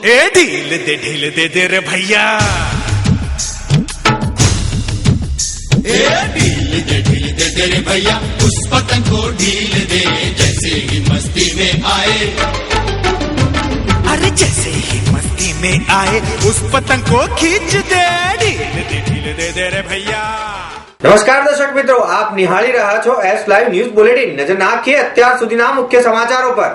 ढील दे ढील दे दे रे भैया ए, ढील दे ढील दे दे रे भैया उस पतंग को ढील दे जैसे ही मस्ती में आए अरे जैसे ही मस्ती में आए उस पतंग को खींच दे ढील दे ढील दे दे रे भैया નમસ્કાર દર્શક મિત્રો આપ નિહાળી રહ્યા છો એસ લાઈવ ન્યૂઝ બુલેટિન નજર નાખીએ અત્યાર સુધીના મુખ્ય સમાચારો પર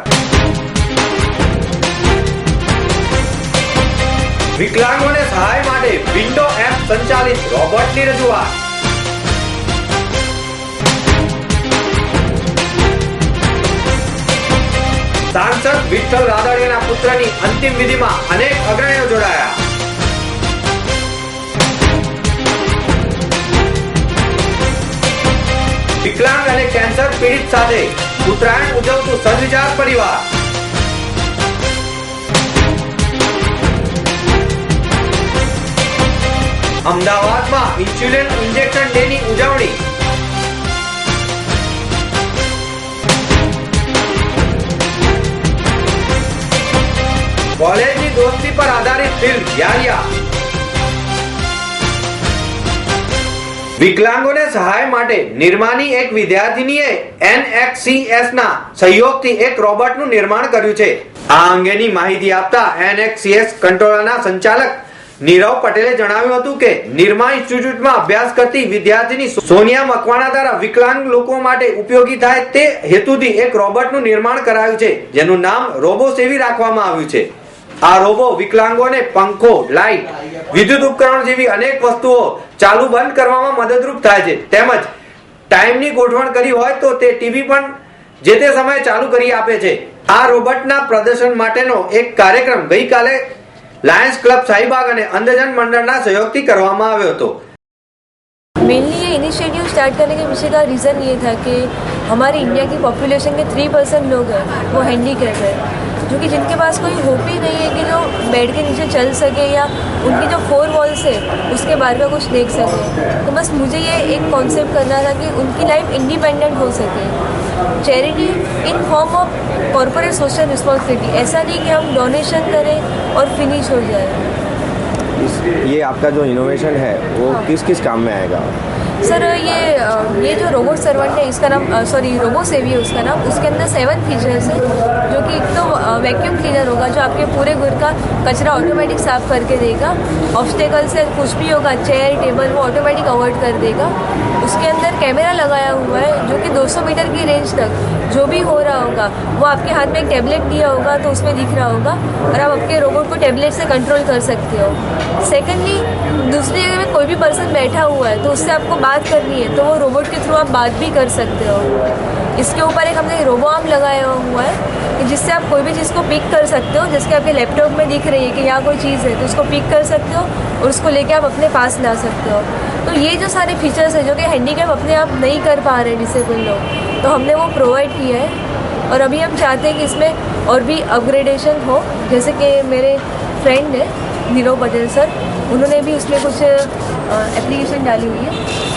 વિકલાંગોને સહાય માટે વિન્ડો એપ સંચાલિત રોબોટની રજૂઆત. સાંસદ વિઠ્ઠલ રાદડિયાના પુત્રની અંતિમ વિધિમાં અનેક અગ્રણીઓ જોડાયા. વિકલાંગ અને કેન્સર પીડિત સાથે ઉત્તરાયણ ઉજવતું સદવિચાર પરિવાર. અમદાવાદમાં ઇન્સ્યુલિન ઇન્જેક્શન ડે ની ઉજવણી. કોલેજની દોસ્તી પર આધારિત ફિલ્મ, યારિયા. વિકલાંગોને સહાય માટે નિર્માની એક વિદ્યાર્થીનીએ NXCS ના સહયોગથી એક રોબોટનું નિર્માણ કર્યું છે. આ અંગેની માહિતી આપતા NXCS કંટ્રોલરના સંચાલક નીરવ પટેલે જણાવ્યું હતું કે, નિર્મા ઇન્સ્ટિટ્યૂટમાં અભ્યાસ કરતી વિદ્યાર્થીની સોનિયા મકવાણા દ્વારા વિકલાંગ લોકો માટે ઉપયોગી થાય તે હેતુથી એક રોબોટનું નિર્માણ કરાયું છે, જેનું નામ રોબો સેવી રાખવામાં આવ્યું છે. આ રોબો વિકલાંગોને પંખો, લાઇટ, વિદ્યુત ઉપકરણ જેવી અનેક વસ્તુઓ ચાલુ બંધ કરવામાં મદદરૂપ થાય છે. તેમજ ટાઈમની ગોઠવણ કરી હોય તો તે ટીવી પણ જે તે સમયે ચાલુ કરી આપે છે. આ રોબોટના પ્રદર્શન માટેનો એક કાર્યક્રમ ગઈકાલે લાયન્સ ક્લબ શાહીબાગ અને અંધજન મંડળના સહયોગથી કરવામાં આવ્યો હતો मेनली ये इनिशिएटिव स्टार्ट करने के पीछे का रीज़न ये था कि हमारे इंडिया की पॉपुलेशन के थ्री परसेंट लोग हैं वो हैंडीकैप है जो कि जिनके पास कोई होप ही नहीं है कि जो बेड के नीचे चल सके या उनकी जो फोर वॉल्स है उसके बाहर का कुछ देख सके तो बस मुझे ये एक कॉन्सेप्ट करना था कि उनकी लाइफ इंडिपेंडेंट हो सके charity in form of corporate social responsibility ऐसा नहीं कि हम डोनेशन करें और फिनिश हो जाए। ये आपका जो इनोवेशन है वो हाँ। किस किस काम में आएगा? सर ये ये जो रोबोट सर्वेंट है इसका नाम सॉरी रोबो सेवी है उसका नाम उसके अंदर सेवन फीचर्स है जो कि एक तो वैक्यूम क्लीनर होगा जो आपके पूरे घर का कचरा ऑटोमेटिक साफ़ करके देगा ऑब्स्टेकल से कुछ भी होगा चेयर टेबल वो ऑटोमेटिक अवॉइड कर देगा। उसके अंदर कैमरा लगाया हुआ है, जो कि 200 मीटर की रेंज तक, जो भी हो रहा होगा, वो आपके हाथ में एक टैबलेट दिया होगा तो उसमें दिख रहा होगा, और आप आपके रोबोट को टैबलेट से कंट्रोल कर सकते हो। सेकेंडली दूसरी जगह में कोई भी पर्सन बैठा हुआ है तो उससे आपको बात करनी है तो वो रोबोट के थ्रू आप बात भी कर सकते हो। इसके ऊपर एक हमने रोबो आर्म लगाया हुआ है जिससे आप कोई भी चीज़ को पिक कर सकते हो, जैसे आपके लैपटॉप में दिख रही है कि यहाँ कोई चीज़ है तो उसको पिक कर सकते हो, और उसको लेके आप अपने पास ला सकते हो। तो ये जो सारे फीचर्स हैं, जो कि हैंडीकैप अपने आप नहीं कर पा रहे डिसेबल लोग तो हमने वो प्रोवाइड किया है। और अभी हम चाहते हैं कि इसमें और भी अपग्रेडेशन हो। जैसे कि मेरे फ्रेंड है, नीरव पटेल सर, उन्होंने भी उसमें कुछ एप्लीकेशन डाली हुई है।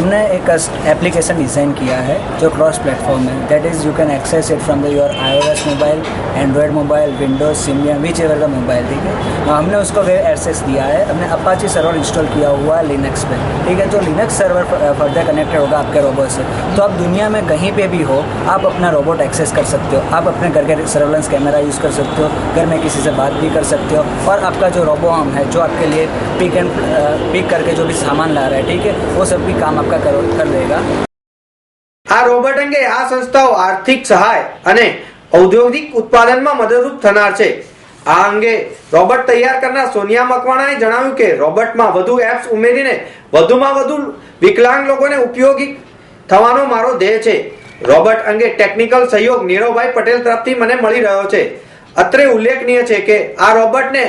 हमने एक एप्लीकेशन डिज़ाइन किया है जो क्रॉस प्लेटफॉर्म है। That is you can access it from the your iOS mobile Android mobile Windows Symbian whichever the mobile ठीक है? हाँ, हमने उसको वेब एक्सेस दिया है। हमने अपाची सर्वर इंस्टॉल किया हुआ है लिनक्स पे ठीक है? जो लिनक्स सर्वर फर्दर कनेक्टेड होगा आपके रोबोट से। तो आप दुनिया में कहीं पे भी हो आप अपना रोबोट एक्सेस कर सकते हो। आप अपने घर के सर्वेलेंस कैमरा यूज़ कर सकते हो घर में किसी से बात भी कर सकते हो। और आपका जो रोबो आर्म है जो आपके लिए पिक एंड पिक करके जो भी सामान ला रहा है ठीक है? वो सब भी काम आपका करो कर देगा આ રોબોટ અંગે આ સંસ્થાઓ આર્થિક સહાય અને ઔદ્યોગિક ઉત્પાદનમાં મદદરૂપ થનાર છે આ અંગે રોબોટ તૈયાર કરનાર સોનિયા મકવાણાએ જણાવ્યું કે રોબોટમાં વધુ એપ્સ ઉમેરીને વધુમાં વધુ વિકલાંગ લોકોને ઉપયોગી થવાનો મારો ધ્યેય છે રોબોટ અંગે ટેકનિકલ સહયોગ નીરવભાઈ પટેલ તરફથી મને મળી રહ્યો છે અત્રે ઉલ્લેખનીય છે કે આ રોબોટને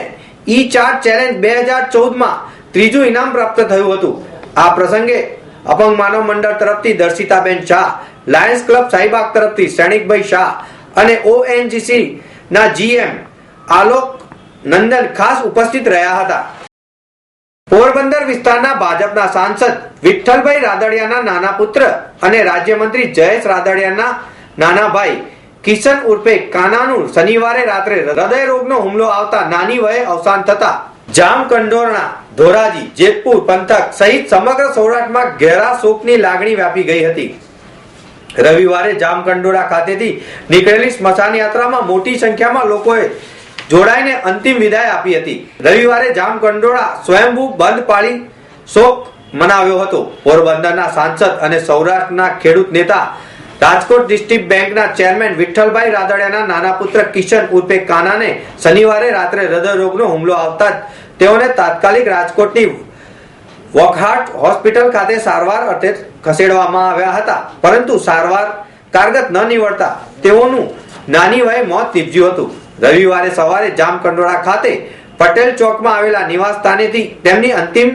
ઈ ચાર ચેલેન્જ બે હજાર ચૌદમાં ત્રીજું ઇનામ પ્રાપ્ત થયું હતું આ પ્રસંગે અપંગ માનવ મંડળ તરફથી દર્શિતાબેન શાહ, લાયન્સ ક્લબ સાહીબાગ તરફથી સૈનિકભાઈ શાહ અને ઓએનજીસી ના જીએમ આલોક નંદન ખાસ ઉપસ્થિત રહ્યા હતા. પોરબંદર વિસ્તારના ભાજપના સાંસદ વિઠ્ઠલભાઈ રાદડિયાના નાના પુત્ર અને રાજ્યમંત્રી જયેશ રાદડિયાના નાના ભાઈ કિશન ઉર્ફે કાનાનું શનિવારે રાત્રે હૃદય રોગનો હુમલો આવતા નાની વયે અવસાન થતા જામકંડોરણા ધોરાજી, જેતપુર, પંથક સહિત સમગ્ર સૌરાષ્ટ્રમાં ઘેરા શોકની લાગણી વ્યાપી ગઈ હતી. રવિવારે જામકંડોળા ખાતેથી નીકળેલી સ્મશાન યાત્રામાં મોટી સંખ્યામાં લોકોએ જોડાઈને અંતિમ વિદાય આપી હતી. રવિવારે જામકંડોળા સ્વયંભૂ બંધ પાળી શોક મનાવ્યો હતો. પોરબંદરના સાંસદ અને સૌરાષ્ટ્રના ખેડૂત નેતા રાજકોટ ડિસ્ટ્રિક્ટ બેંકના ચેરમેન વિઠ્ઠલભાઈ રાદડિયાના નાના પુત્ર કિશન ઉર્ફે કાનાને શનિવારે રાત્રે હૃદયરોગનો હુમલો આવતા તેઓને તાત્કાલિક રાજકોટની વોકહાર્ટ હોસ્પિટલ ખાતે સારવાર અર્થે ખસેડવામાં આવ્યા હતા. પરંતુ સારવાર કારગત ન નીવડતા તેઓનું નાની વયે મોત નીપજ્યું હતું. રવિવારે સવારે જામકંડોળા ખાતે પટેલ ચોકમાં આવેલા નિવાસ સ્થાનેથી તેમની અંતિમ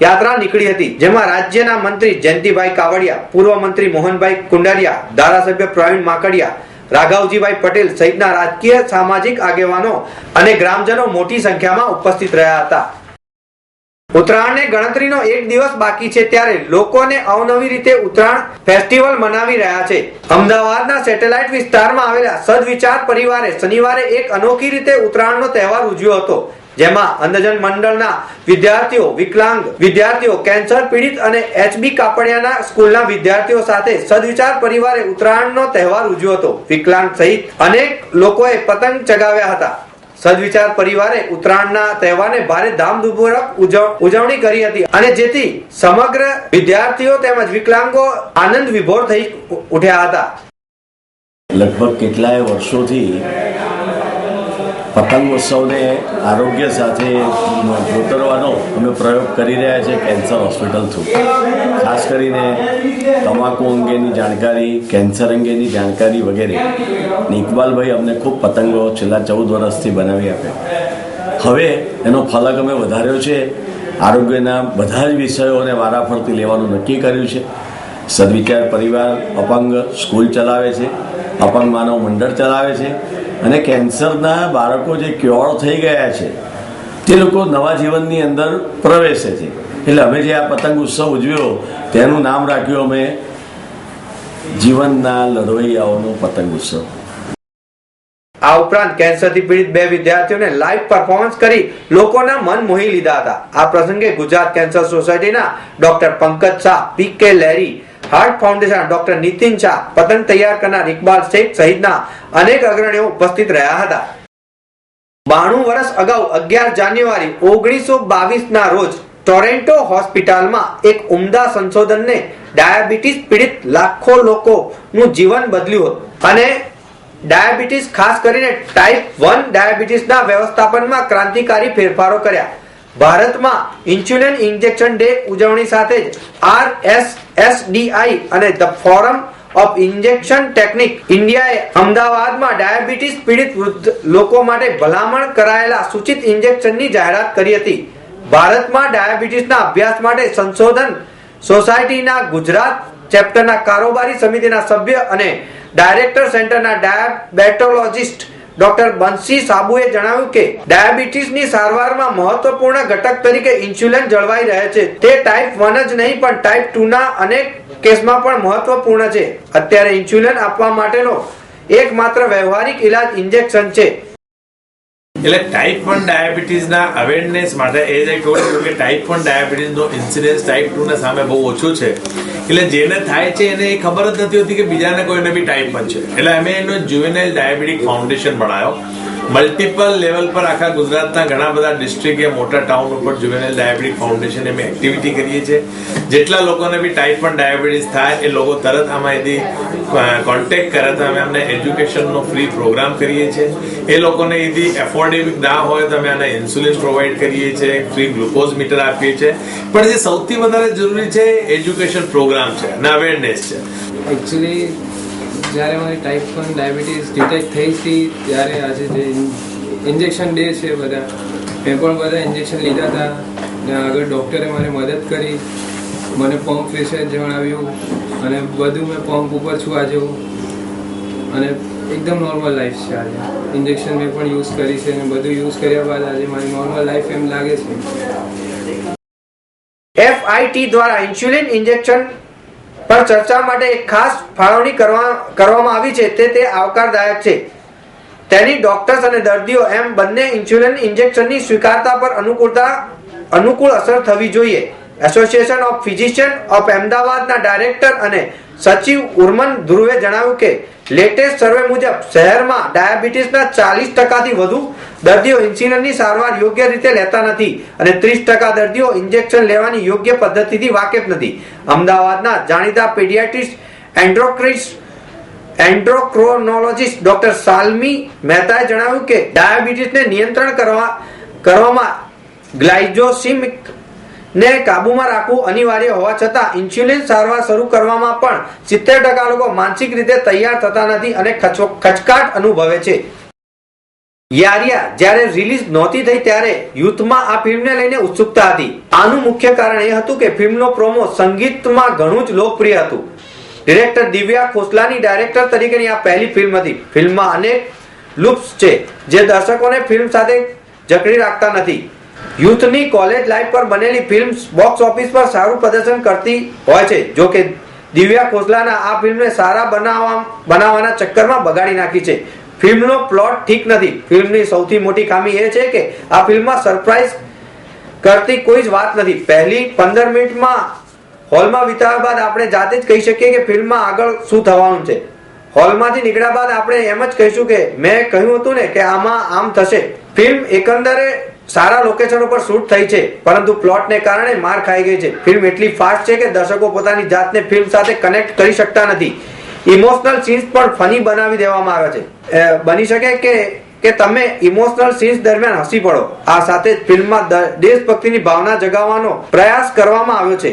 યાત્રા નીકળી હતી, જેમાં રાજ્યના મંત્રી જયંતિભાઈ કાવડિયા, પૂર્વ મંત્રી મોહનભાઈ કુંડારિયા, ધારાસભ્ય પ્રવીણ માકડિયા રાઘવજીભાઈ પટેલ સહિતના રાજકીય, સામાજિક આગેવાનો અને ગ્રામજનો મોટી સંખ્યામાં ઉપસ્થિત રહ્યા હતા. ઉત્તરાયણને ગણતરીનો એક દિવસ બાકી છે ત્યારે લોકોને અવનવી રીતે ઉત્તરાયણ ફેસ્ટિવલ મનાવી રહ્યા છે. અમદાવાદના સેટેલાઇટ વિસ્તારમાં આવેલા સદવિચાર પરિવારે શનિવારે એક અનોખી રીતે ઉત્તરાયણનો તહેવાર ઉજવ્યો હતો. જેમાં અંધજન મંડળના વિદ્યાર્થીઓ, વિકલાંગ વિદ્યાર્થીઓ, કેન્સર પીડિત અને એચબી કાપડિયાના સ્કૂલના વિદ્યાર્થીઓ સાથે સદવિચાર પરિવારે ઉત્તરાયણનો તહેવાર ઉજવ્યો હતો. વિકલાંગ સહિત અનેક લોકોએ પતંગ ચગાવ્યા હતા. સદવિચાર પરિવારે ઉત્તરાયણના તહેવારને ભારે ધામધૂમપૂર્વક ઉજવ- ઉજવણી કરી હતી અને જેથી સમગ્ર વિદ્યાર્થીઓ તેમજ વિકલાંગો આનંદ વિભોર થઈ ઉઠ્યા હતા. લગભગ કેટલાય વર્ષોથી પતંગ ઉત્સવને આરોગ્ય સાથે જોતરવાનો અમે પ્રયોગ કરી રહ્યા છીએ કેન્સર હોસ્પિટલ થ્રુ. ખાસ કરીને તમાકુ અંગેની જાણકારી, કેન્સર અંગેની જાણકારી વગેરે. ઇકબાલભાઈ અમને ખૂબ પતંગો છેલ્લા ચૌદ વર્ષથી બનાવી આપે. હવે એનો ફલક અમે વધાર્યો છે. આરોગ્યના બધા જ વિષયોને વારાફરતી લેવાનું નક્કી કર્યું છે. સદવિચાર પરિવાર, અપંગ સ્કૂલ ચલાવે છે. અપંગ માનવ મંડળ ચલાવે છે. અને કેન્સરના બાળકો જે ક્યોર થઈ ગયા છે, તે લોકો નવા જીવનની અંદર પ્રવેશે છે. એટલે અમે જે આ પતંગ ઉત્સવ ઉજવ્યો, તેનું નામ રાખ્યું અમે જીવનના લડવૈયાઓનો પતંગ ઉત્સવ. આ ઉપરાંત કેન્સરથી પીડિત બે વિદ્યાર્થીઓને લાઈવ પરફોર્મન્સ કરી લોકોના મન મોહી લીધા હતા. આ પ્રસંગે ગુજરાત કેન્સર સોસાયટીના doctor Pankaj Shah, P K Larry heart foundation doctor Nitin Shah પતંગ તૈયાર કરનાર ઇકબાલ શેખ સહિતના અનેક અગ્રણીઓ ઉપસ્થિત રહ્યા હતા. બાણું વર્ષ અગાઉ અગિયાર જાન્યુઆરી ઓગણીસો બાવીસ ના રોજ ટોરેન્ટો હોસ્પિટલમાં એક ઉમદા સંશોધનને ડાયાબિટીસ પીડિત લાખો લોકોનું જીવન બદલ્યું હતું. અને ડાયાબિટીસ ખાસ કરીને ટાઈપ વન ડાયાબિટીસના વ્યવસ્થાપનમાં ક્રાંતિકારી ફેરફારો કર્યા. ભારતમાં ઇન્સ્યુલિન ઇન્જેક્શન ડે ઉજવણી સાથે જ આર એસ એસ ડીઆઈ અને the forum of injection technique ઇન્ડિયાએ અમદાવાદમાં ડાયાબિટીસ પીડિત વૃદ્ધ લોકો માટે ભલામણ કરાયેલા સૂચિત ઇન્જેક્શનની જાહેરાત કરી હતી. ભારતમાં ડાયાબિટીસના અભ્યાસ માટે સંશોધન સોસાયટીના ગુજરાત ચેપ્ટરના કારોબારી સમિતિના સભ્ય અને ડાયરેક્ટર સેન્ટરના ડાયાબેટોલોજિસ્ટ ડોક્ટર બંસી સાબુએ જણાવ્યું કે, ડાયાબિટીસની સારવારમાં મહત્વપૂર્ણ ઘટક તરીકે ઇન્સ્યુલિન જળવાઈ રહે છે. તે ટાઈપ વન જ નહીં, પણ ટાઈપ ટુ ના અનેક કેસમાં પણ મહત્વપૂર્ણ છે. અત્યારે ઇન્સ્યુલિન આપવા માટેનો એકમાત્ર વ્યવહારિક ઇલાજ ઇન્જેક્શન છે. એટલે ટાઈપ વન ડાયાબિટીસના અવેરનેસ માટે એ જે કહું છું કે ટાઈપ વન ડાયાબિટીસનો ઇન્સિડન્સ ટાઈપ ટુના સામે બહુ ઓછો છે. એટલે જેને થાય છે એને એ ખબર જ નથી હોતી કે બીજાને કોઈને બી ટાઈપ વન છે. એટલે અમે એનો જુવેનાઇલ ડાયાબિટીક ફાઉન્ડેશન બનાવ્યો મલ્ટિપલ લેવલ પર આખા ગુજરાતના ઘણા બધા ડિસ્ટ્રિક્ટ કે મોટા ટાઉન ઉપર જુવેનાઇલ ડાયાબિટીક ફાઉન્ડેશન અમે એક્ટિવિટી કરીએ છીએ. જેટલા લોકોને બી ટાઈપ વન ડાયાબિટીસ થાય, એ લોકો તરત આમાં એથી કોન્ટેક્ટ કરે તો અમે અમને એજ્યુકેશનનો ફ્રી પ્રોગ્રામ કરીએ છીએ. એ લોકોને એથી એફોર્ડેબલ ના હોય તો અમે આને ઇન્સ્યુલિન પ્રોવાઈડ કરીએ છીએ ફ્રી ગ્લુકોઝ મીટર આપીએ છીએ. પણ જે સૌથી વધારે જરૂરી છે એજ્યુકેશન પ્રોગ્રામ છે, અને અવેરનેસ છે. એકચ્યુઅલી જ્યારે મારી ટાઈપ વન ડાયાબિટીસ ડિટેક્ટ થઈ હતી, ત્યારે આજે જે ઇન્જેક્શન ડે છે બધા, મેં પણ બધા ઇન્જેક્શન લીધા હતા, ને આગળ ડૉક્ટરે મને મદદ કરી. મને પંપ વિશે જણાવ્યું, અને બધું મેં પંપ ઉપર છું આજે અને એકદમ નોર્મલ લાઈફ છે આજે. ઇન્જેક્શન મેં પણ યુઝ કરી છે અને બધું યુઝ કર્યા બાદ આજે મારી નોર્મલ લાઈફ એમ લાગે છે. એફઆઈટી દ્વારા ઇન્સ્યુલિન ઇન્જેક્શન પર ચર્ચા માટે એક ખાસ ફાળવણી કરવા, કરવામાં આવી છે. તે તે આવકારદાયક છે. તેની ડોક્ટર્સ અને દર્દીઓ એમ બંને ઇન્સ્યુલિન ઇન્જેક્શનની સ્વીકારતા પર અનુકૂળતા, અનુકૂળ અસર થવી જોઈએ. એસોસિએશન ઓફ ફિઝિશિયન ઓફ અમદાવાદના ડાયરેક્ટર અને સચિવ ઉર્મન ધ્રુવે જણાવ્યું કે લેટેસ્ટ સર્વે મુજબ, શહેરમાં ડાયાબિટીસના ચાલીસ ટકાથી વધુ દર્દીઓ ઇન્સ્યુલિનની સારવાર યોગ્ય રીતે લેતા નથી અને ત્રીસ ટકા દર્દીઓ ઇન્જેક્શન લેવાની યોગ્ય પદ્ધતિથી વાકેફ નથી. અમદાવાદના જાણીતા પીડિયાટ્રિસ્ટ એન્ડ્રોક્રિસ એન્ડ્રોક્રોનોલોજીસ્ટ ડોક્ટર સાલમી મહેતાએ જણાવ્યું કે ડાયાબિટીસને નિયંત્રણ કરવા કરવામાં ગ્લાઇજોસિમિક ને કાબુમાં રાખવું અનિવાર્ય હોવા છતાં ઇન્સ્યુલિન સારવાર શરૂ કરવામાં પણ સિત્તેર ટકા લોકો માનસિક રીતે તૈયાર થતા નથી અને ખચો- ખચકાટ અનુભવે છે. યારિયા જ્યારે રિલીઝ નહોતી થઈ ત્યારે યુથમાં આ ફિલ્મને લઈને ઉત્સુકતા હતી. આનું મુખ્ય કારણ એ હતું કે ફિલ્મનો પ્રોમો સંગીતમાં ઘણું જ લોકપ્રિય હતું. ડિરેક્ટર દિવ્યા ખોસલાની ડાયરેક્ટર તરીકેની આ પહેલી ફિલ્મ હતી. ફિલ્મમાં અનેક લુપ્સ છે જે દર્શકોને ફિલ્મ સાથે જકડી રાખતા નથી. યુથની કોલેજ લાઈફ પર બનેલી ફિલ્મ બોક્સ ઓફિસ પર સારું પ્રદર્શન કરતી હોય છે. જો કે દિવ્યા ખોસલાના આ ફિલ્મને સારા બનાવવા બનાવવાના ચક્કરમાં બગાડી નાખી છે. ફિલ્મનો પ્લોટ ઠીક નથી. ફિલ્મની સૌથી મોટી ખામી એ છે કે આ ફિલ્મમાં સરપ્રાઈઝ કરતી કોઈ જ વાત નથી. પહેલી પંદર મિનિટમાં હોલમાં વિતાવ્યા બાદ આપણે જાતે જ કહી શકીએ કે ફિલ્મમાં આગળ શું થવાનું છે. હોલમાંથી નીકળ્યા બાદ આપણે એમ જ કહીશું કે મેં કહ્યું હતું ને કે આમાં આમ થશે. ફિલ્મ એકંદરે સારા લોકેશન ઉપર શૂટ થઈ છે, પરંતુ પ્લોટને કારણે માર ખાઈ ગઈ છે. ફિલ્મ એટલી ફાસ્ટ છે કે દર્શકો પોતાની જાતને ફિલ્મ સાથે કનેક્ટ કરી શકતા નથી. ઇમોશનલ સીન્સ પણ ફની બનાવી દેવામાં આવે છે. બની શકે કે કે તમે ઇમોશનલ સીન્સ દરમિયાન હસી પડો. આ સાથે જ ફિલ્મમાં દેશભક્તિની ભાવના જગાવવાનો પ્રયાસ કરવામાં આવ્યો છે.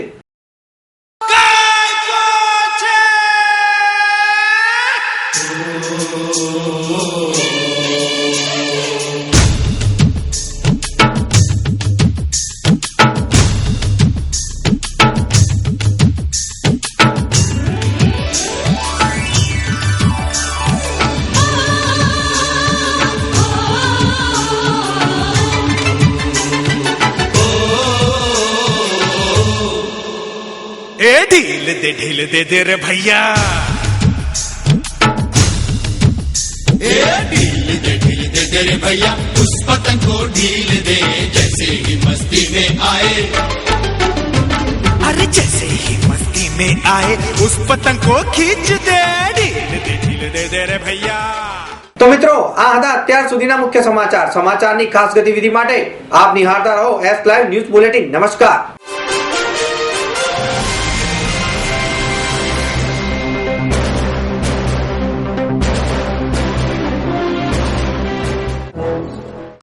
ढील दे ढील दे दे रे भैया ए ढील दे ढील दे दे रे भैया उस पतंग को ढील दे जैसे ही मस्ती में आए अरे जैसे ही मस्ती में आए उस पतंग को खींच दे ढील दे ढील दे दे रे भैया તો મિત્રો આ હતા અત્યાર સુધીના મુખ્ય સમાચાર સમાચારની ખાસ ગતિવિધિ માટે આપ નિહાળતા રહો એસ લાઈવ ન્યૂઝ બુલેટિન નમસ્કાર